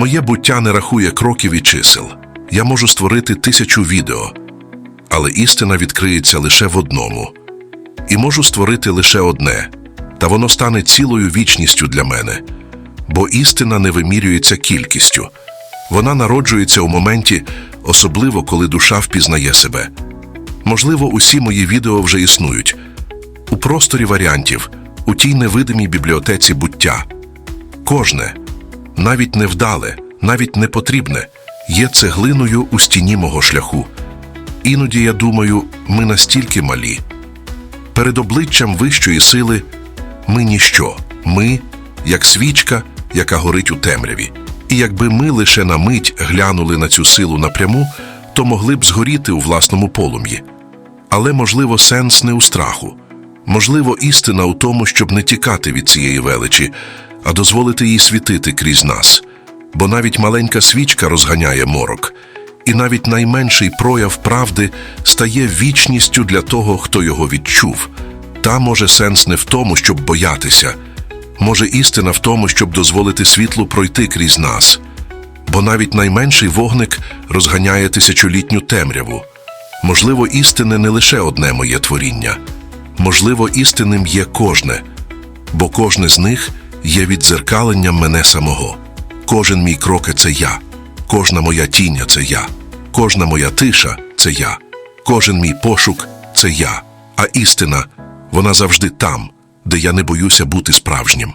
Моє буття не рахує кроків і чисел. Я можу створити тисячу відео, але істина відкриється лише в одному. І можу створити лише одне, та воно стане цілою вічністю для мене. Бо істина не вимірюється кількістю. Вона народжується у моменті, особливо коли душа впізнає себе. Можливо, усі мої відео вже існують у просторі варіантів, у тій невидимій бібліотеці буття. Кожне, навіть невдале, навіть непотрібне, є цеглиною у стіні мого шляху. Іноді я думаю, ми настільки малі. Перед обличчям вищої сили ми ніщо, ми, як свічка, яка горить у темряві. І якби ми лише на мить глянули на цю силу напряму, то могли б згоріти у власному полум'ї. Але, можливо, сенс не у страху. Можливо, істина у тому, щоб не тікати від цієї величі, а дозволити їй світити крізь нас. Бо навіть маленька свічка розганяє морок, і навіть найменший прояв правди стає вічністю для того, хто його відчув. Та може сенс не в тому, щоб боятися, може істина в тому, щоб дозволити світлу пройти крізь нас. Бо навіть найменший вогник розганяє тисячолітню темряву. Можливо, істине не лише одне моє творіння, можливо, істинним є кожне, бо кожне з них є віддзеркаленням мене самого. Кожен мій крок це я, кожна моя тіння це я, кожна моя тиша це я, кожен мій пошук це я, а істина, вона завжди там, де я не боюся бути справжнім.